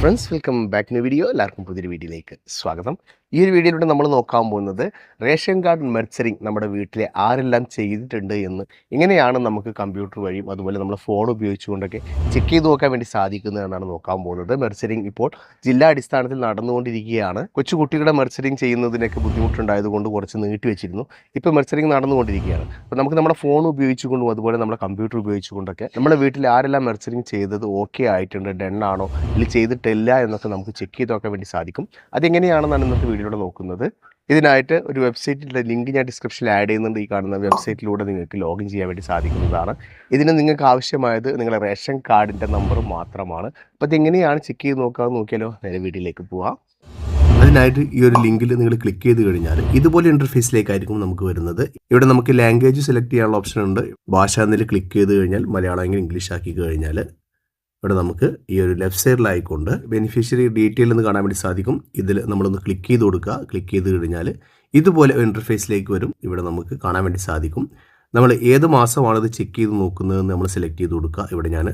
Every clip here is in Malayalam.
Friends welcome back new video. എല്ലാവർക്കും പുതിയൊരു വീഡിയോയിലേക്ക് സ്വാഗതം. ഈ ഒരു വീഡിയോയിലൂടെ നമ്മൾ നോക്കാൻ പോകുന്നത് റേഷൻ കാർഡ് മെർച്ചറിങ് നമ്മുടെ വീട്ടിലെ ആരെല്ലാം ചെയ്തിട്ടുണ്ട് എന്ന്. എങ്ങനെയാണ് നമുക്ക് കമ്പ്യൂട്ടർ വഴിയും അതുപോലെ നമ്മൾ ഫോൺ ഉപയോഗിച്ചുകൊണ്ടൊക്കെ ചെക്ക് ചെയ്ത് നോക്കാൻ വേണ്ടി സാധിക്കുന്നത് എന്നാണ് നോക്കാൻ പോകുന്നത്. മെർച്ചറിങ് ഇപ്പോൾ ജില്ലാ അടിസ്ഥാനത്തിൽ നടന്നുകൊണ്ടിരിക്കുകയാണ്. കൊച്ചു കുട്ടികളുടെ മെർച്ചറിങ് ചെയ്യുന്നതിനൊക്കെ ബുദ്ധിമുട്ടുണ്ടായതുകൊണ്ട് കുറച്ച് നീട്ടി വെച്ചിരുന്നു. ഇപ്പോൾ മെർച്ചറിങ് നടന്നുകൊണ്ടിരിക്കുകയാണ്. അപ്പോൾ നമുക്ക് നമ്മുടെ ഫോൺ ഉപയോഗിച്ചുകൊണ്ടും അതുപോലെ നമ്മുടെ കമ്പ്യൂട്ടർ ഉപയോഗിച്ചുകൊണ്ടൊക്കെ നമ്മുടെ വീട്ടിൽ ആരെല്ലാം മെർച്ചറിങ് ചെയ്തത് ഓക്കെ ആയിട്ടുണ്ട് ഡെണ്ണാണോ ഇല്ല ചെയ്തിട്ടില്ല എന്നൊക്കെ നമുക്ക് ചെക്ക് ചെയ്ത് നോക്കാൻ വേണ്ടി സാധിക്കും. അതെങ്ങനെയാണെന്നാണ് ഇന്നത്തെ വീഡിയോയിലൂടെ നോക്കുന്നത്. ഇതിനായിട്ട് ഒരു വെബ്സൈറ്റിന്റെ ലിങ്ക് ഞാൻ ഡിസ്ക്രിപ്ഷനിൽ ആഡ് ചെയ്യുന്നുണ്ട്. ഈ കാണുന്ന വെബ്സൈറ്റിലൂടെ നിങ്ങൾക്ക് ലോഗിൻ ചെയ്യാൻ വേണ്ടി സാധിക്കുന്നതാണ്. ഇതിന് നിങ്ങൾക്ക് ആവശ്യമായത് നിങ്ങളുടെ റേഷൻ കാർഡിന്റെ നമ്പർ മാത്രമാണ്. അപ്പോൾ ഇതെങ്ങനെയാണ് ചെക്ക് ചെയ്ത് നോക്കാമെന്ന് നോക്കിയാലോ. നേരെ വീഡിയോയിലേക്ക് പോവാം. അതിനായിട്ട് ഈ ഒരു ലിങ്കിൽ നിങ്ങൾ ക്ലിക്ക് ചെയ്ത് കഴിഞ്ഞാൽ ഇതുപോലെ ഇന്റർഫേസിലേക്കായിരിക്കും നമുക്ക് വരുന്നത്. ഇവിടെ നമുക്ക് ലാംഗ്വേജ് സെലക്ട് ചെയ്യാനുള്ള ഓപ്ഷൻ ഉണ്ട്. ഭാഷ എന്നതിൽ ക്ലിക്ക് ചെയ്ത് കഴിഞ്ഞാൽ മലയാളം ഇംഗ്ലീഷ് ആക്കി കഴിഞ്ഞാൽ ഇവിടെ നമുക്ക് ഈ ഒരു ലെഫ്റ്റ് സൈഡിലായിക്കൊണ്ട് ബെനിഫിഷ്യറി ഡീറ്റെയിൽ എന്ന് കാണാൻ വേണ്ടി സാധിക്കും. ഇതിൽ നമ്മളൊന്ന് ക്ലിക്ക് ചെയ്ത് കൊടുക്കുക. ക്ലിക്ക് ചെയ്ത് കഴിഞ്ഞാൽ ഇതുപോലെ ഇന്റർഫേസിലേക്ക് വരും. ഇവിടെ നമുക്ക് കാണാൻ വേണ്ടി സാധിക്കും. നമ്മൾ ഏത് മാസമാണ് ഇത് ചെക്ക് ചെയ്ത് നോക്കുന്നതെന്ന് നമ്മൾ സെലക്ട് ചെയ്ത് കൊടുക്കുക. ഇവിടെ ഞാൻ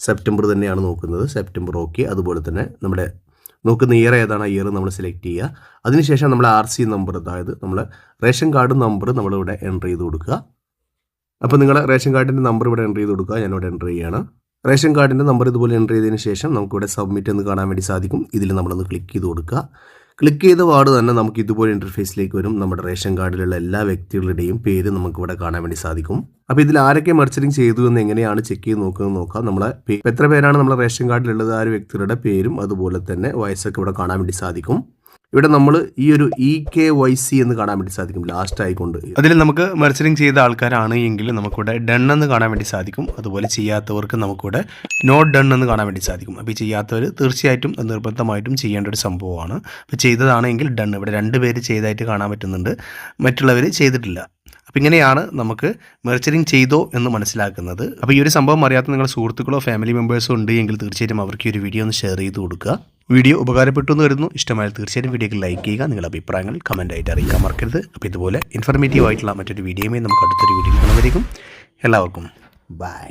സെപ്റ്റംബർ തന്നെയാണ് നോക്കുന്നത്. സെപ്റ്റംബർ ഓക്കെ അതുപോലെ തന്നെ നമ്മുടെ നോക്കുന്ന ഇയർ ഏതാണ് ഇയർ നമ്മൾ സെലക്ട് ചെയ്യുക. അതിനുശേഷം നമ്മൾ ആർ സി നമ്പർ അതായത് നമ്മൾ റേഷൻ കാർഡ് നമ്പർ നമ്മളിവിടെ എന്റർ ചെയ്ത് കൊടുക്കുക. അപ്പോൾ നിങ്ങളുടെ റേഷൻ കാർഡിന്റെ നമ്പർ ഇവിടെ എന്റർ ചെയ്ത് കൊടുക്കുക. ഞാനിവിടെ എന്റർ ചെയ്യുകയാണ്. റേഷൻ കാർഡിന്റെ നമ്പർ ഇതുപോലെ എന്റർ ചെയ്തതിന് ശേഷം നമുക്കിവിടെ സബ്മിറ്റ് എന്ന് കാണാൻ വേണ്ടി സാധിക്കും. ഇതിൽ നമ്മളൊന്ന് ക്ലിക്ക് ചെയ്ത് കൊടുക്കുക. ക്ലിക്ക് ചെയ്ത പാട് തന്നെ നമുക്ക് ഇതുപോലെ ഇന്റർഫേസിലേക്ക് വരും. നമ്മുടെ റേഷൻ കാർഡിലുള്ള എല്ലാ വ്യക്തികളുടെയും പേര് നമുക്കിവിടെ കാണാൻ വേണ്ടി സാധിക്കും. അപ്പോൾ ഇതിൽ ആരൊക്കെ മെർച്ചറിങ് ചെയ്തു എന്ന് എങ്ങനെയാണ് ചെക്ക് ചെയ്ത് നോക്കുന്നത് നോക്കാം. നമ്മളെ എത്ര പേരാണ് നമ്മുടെ റേഷൻ കാർഡിലുള്ളത് ആ ഒരു വ്യക്തിയുടെ പേരും അതുപോലെ തന്നെ വയസ്സൊക്കെ ഇവിടെ കാണാൻ വേണ്ടി സാധിക്കും. ഇവിടെ നമ്മൾ ഈ ഒരു ഇ കെ വൈ സി എന്ന് കാണാൻ വേണ്ടി സാധിക്കും ലാസ്റ്റ് ആയിക്കൊണ്ട്. അതിൽ നമുക്ക് മെർച്ചറിങ് ചെയ്ത ആൾക്കാരാണ് എങ്കിൽ നമുക്കിവിടെ ഡൺ എന്ന് കാണാൻ വേണ്ടി സാധിക്കും. അതുപോലെ ചെയ്യാത്തവർക്ക് നമുക്കിവിടെ നോട്ട് ഡൺ എന്ന് കാണാൻ വേണ്ടി സാധിക്കും. അപ്പോൾ ചെയ്യാത്തവർ തീർച്ചയായിട്ടും നിർബന്ധമായിട്ടും ചെയ്യേണ്ട ഒരു സംഭവമാണ്. അപ്പോൾ ചെയ്തതാണെങ്കിൽ ഡൺ ഇവിടെ രണ്ട് പേര് ചെയ്തതായിട്ട് കാണാൻ പറ്റുന്നുണ്ട്. മറ്റുള്ളവർ ചെയ്തിട്ടില്ല. അപ്പോൾ ഇങ്ങനെയാണ് നമുക്ക് മെർച്ചറിങ് ചെയ്തോ എന്ന് മനസ്സിലാക്കുന്നത്. അപ്പോൾ ഈ ഒരു സംഭവം അറിയാത്ത നിങ്ങളുടെ സുഹൃത്തുക്കളോ ഫാമിലി മെമ്പേഴ്സോ ഉണ്ട് എങ്കിൽ തീർച്ചയായിട്ടും അവർക്ക് ഈ ഒരു വീഡിയോ ഒന്ന് ഷെയർ ചെയ്ത് കൊടുക്കുക. വീഡിയോ ഉപകാരപ്പെട്ടു എന്ന് കരുതുന്നു. ഇഷ്ടമായാൽ തീർച്ചയായും വീഡിയോക്ക് ലൈക്ക് ചെയ്യുക നിങ്ങളുടെ അഭിപ്രായങ്ങൾ കമന്റ് ആയിട്ട് അറിയിക്കാൻ മറക്കരുത്. അപ്പോൾ ഇതുപോലെ ഇൻഫർമേറ്റീവ് ആയിട്ടുള്ള മറ്റൊരു വീഡിയോയുമായി നമുക്ക് അടുത്തൊരു വീഡിയോ കാണുന്നതായിരിക്കും. എല്ലാവർക്കും ബൈ